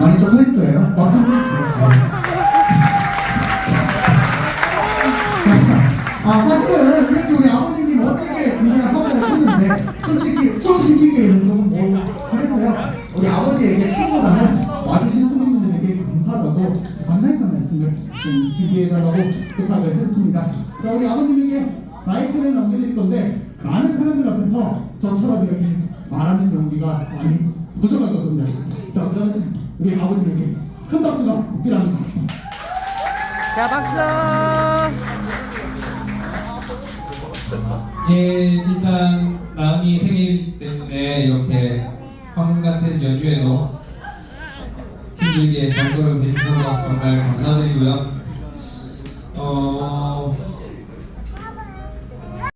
많이 좀할 거예요. 박수 한번 주세요. 좀 준비해달라고 부탁을 했습니다. 자, 우리 아버님에게 마이크를 넘겨드릴 건데 많은 사람들 앞에서 저처럼 이렇게 말하는 연기가 많이 부족하거든요. 자, 그래서 우리 아버님에게 큰 박수가 필요합니다. 자 박수. 예, 일단 마음이 생일 때문에 이렇게 황금 같은 연휴에도 힘들게 발걸음 해주셔서 정말 감사드리고요. 어,